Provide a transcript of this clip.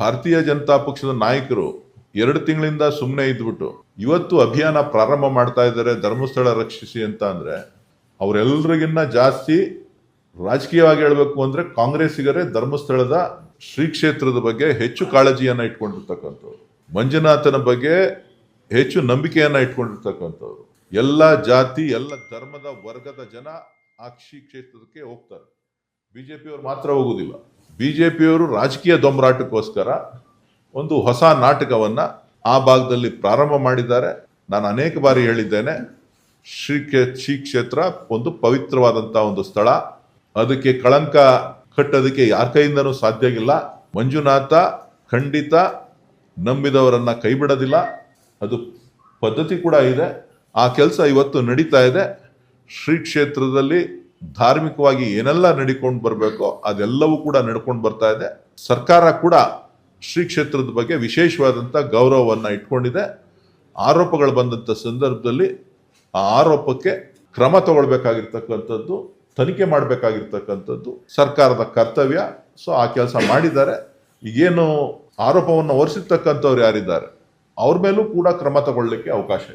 ಭಾರತೀಯ ಜನತಾ ಪಕ್ಷದ ನಾಯಕರು ಎರಡು ತಿಂಗಳಿಂದ ಸುಮ್ಮನೆ ಇದ್ಬಿಟ್ಟು ಇವತ್ತು ಅಭಿಯಾನ ಪ್ರಾರಂಭ ಮಾಡ್ತಾ ಇದ್ದಾರೆ, ಧರ್ಮಸ್ಥಳ ರಕ್ಷಿಸಿ ಅಂತ ಅಂದ್ರೆ ಅವರೆಲ್ಲರಿಗಿನ್ನ ಜಾಸ್ತಿ ರಾಜಕೀಯವಾಗಿ ಹೇಳಬೇಕು ಅಂದ್ರೆ ಕಾಂಗ್ರೆಸ್ಸಿಗರೇ ಧರ್ಮಸ್ಥಳದ ಶ್ರೀ ಕ್ಷೇತ್ರದ ಬಗ್ಗೆ ಹೆಚ್ಚು ಕಾಳಜಿಯನ್ನ ಇಟ್ಕೊಂಡಿರ್ತಕ್ಕಂಥವ್ರು. ಮಂಜುನಾಥನ ಬಗ್ಗೆ ಹೆಚ್ಚು ನಂಬಿಕೆಯನ್ನ ಇಟ್ಕೊಂಡಿರ್ತಕ್ಕಂಥವ್ರು. ಎಲ್ಲ ಜಾತಿ, ಎಲ್ಲ ಧರ್ಮದ ವರ್ಗದ ಜನ ಆ ಶ್ರೀ ಕ್ಷೇತ್ರಕ್ಕೆ ಹೋಗ್ತಾರೆ. ಬಿಜೆಪಿಯವರು ಮಾತ್ರ ಹೋಗುದಿಲ್ಲ. ಬಿಜೆಪಿಯವರು ರಾಜಕೀಯ ದೊಂಬರಾಟಕ್ಕೋಸ್ಕರ ಒಂದು ಹೊಸ ನಾಟಕವನ್ನು ಆ ಭಾಗದಲ್ಲಿ ಪ್ರಾರಂಭ ಮಾಡಿದ್ದಾರೆ. ನಾನು ಅನೇಕ ಬಾರಿ ಹೇಳಿದ್ದೇನೆ, ಶ್ರೀ ಶ್ರೀ ಕ್ಷೇತ್ರ ಒಂದು ಪವಿತ್ರವಾದಂಥ ಒಂದು ಸ್ಥಳ. ಅದಕ್ಕೆ ಕಳಂಕ ಕಟ್ಟೋದಕ್ಕೆ ಯಾರ ಕೈಯಿಂದನೂ ಸಾಧ್ಯ ಆಗಿಲ್ಲ. ಮಂಜುನಾಥ ಖಂಡಿತ ನಂಬಿದವರನ್ನು ಕೈ ಬಿಡೋದಿಲ್ಲ. ಅದು ಪದ್ಧತಿ ಕೂಡ ಇದೆ. ಆ ಕೆಲಸ ಇವತ್ತು ನಡೀತಾ ಇದೆ. ಶ್ರೀ ಕ್ಷೇತ್ರದಲ್ಲಿ ಧಾರ್ಮಿಕವಾಗಿ ಏನೆಲ್ಲ ನಡಿಕೊಂಡು ಬರಬೇಕೋ ಅದೆಲ್ಲವೂ ಕೂಡ ನಡ್ಕೊಂಡು ಬರ್ತಾ ಇದೆ. ಸರ್ಕಾರ ಕೂಡ ಶ್ರೀ ಕ್ಷೇತ್ರದ ಬಗ್ಗೆ ವಿಶೇಷವಾದಂಥ ಗೌರವವನ್ನು ಇಟ್ಕೊಂಡಿದೆ. ಆರೋಪಗಳು ಬಂದಂಥ ಸಂದರ್ಭದಲ್ಲಿ ಆ ಆರೋಪಕ್ಕೆ ಕ್ರಮ ತಗೊಳ್ಬೇಕಾಗಿರ್ತಕ್ಕಂಥದ್ದು, ತನಿಖೆ ಮಾಡಬೇಕಾಗಿರ್ತಕ್ಕಂಥದ್ದು ಸರ್ಕಾರದ ಕರ್ತವ್ಯ. ಸೊ, ಆ ಕೆಲಸ ಮಾಡಿದ್ದಾರೆ. ಈಗೇನು ಆರೋಪವನ್ನು ಹೊರಿಸಿರ್ತಕ್ಕಂಥವ್ರು ಯಾರಿದ್ದಾರೆ? ಅವ್ರ ಮೇಲೂ ಕೂಡ ಕ್ರಮ ತಗೊಳ್ಳಿಕ್ಕೆ ಅವಕಾಶ